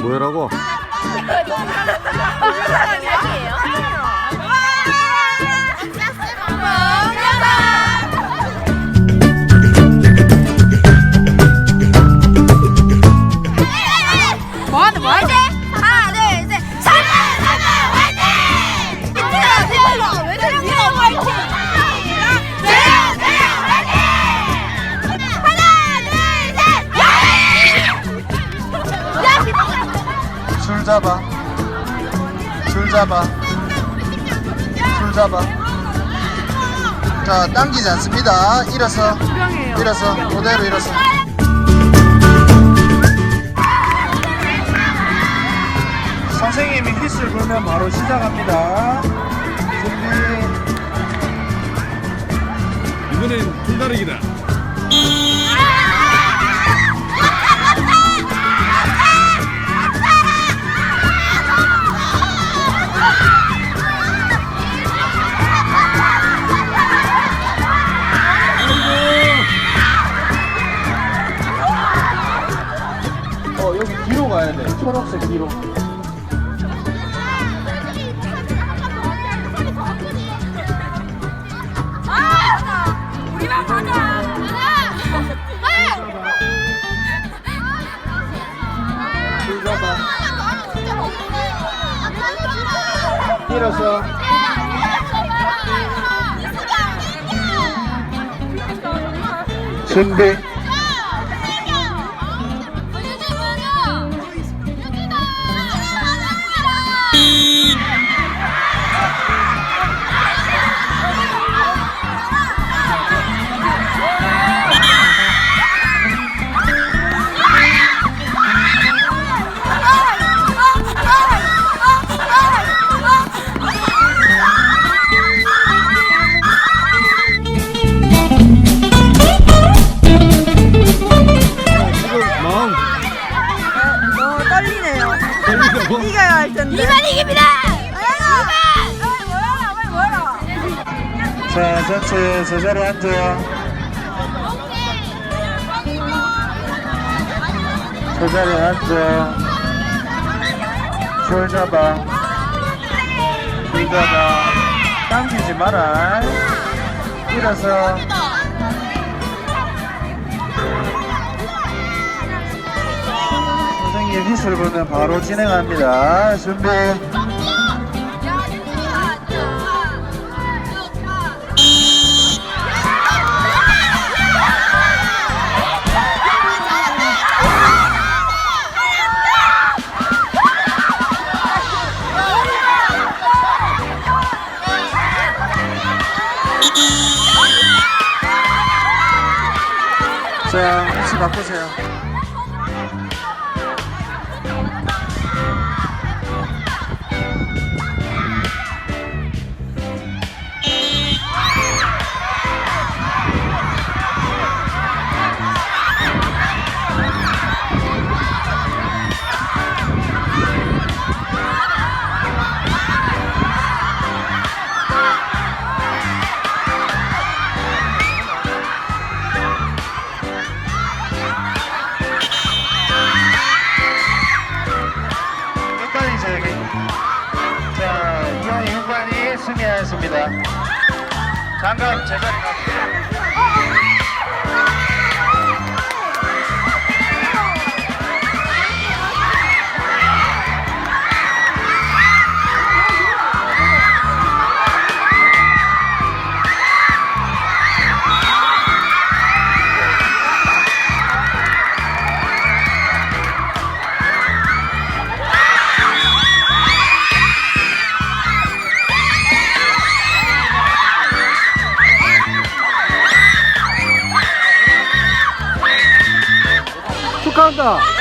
뭐라고? 뭐하는 이제? 하나 둘셋 삼번 3번 화이팅! 민트야 대박 잡아. 줄 잡아. 줄 잡아. 자, 당기지 않습니다. 일어서. 일어서. 그대로 일어서. 선생님이 휘슬 불면 바로 시작합니다. 준비. 이번엔 줄다리기다. 가야 돼. 초록색 뒤로. 일어서. 준비. 이깁니다 자, 전체 제자리 앉아요. 제자리에 앉아. 줄 잡아. 줄 잡아. 당기지 마라. 일어서. 휘슬 불면 바로 진행합니다. 준비. 자, 혹시 바꾸세요. 승리하였습니다. 장갑 제자리 가세요. 축하한다.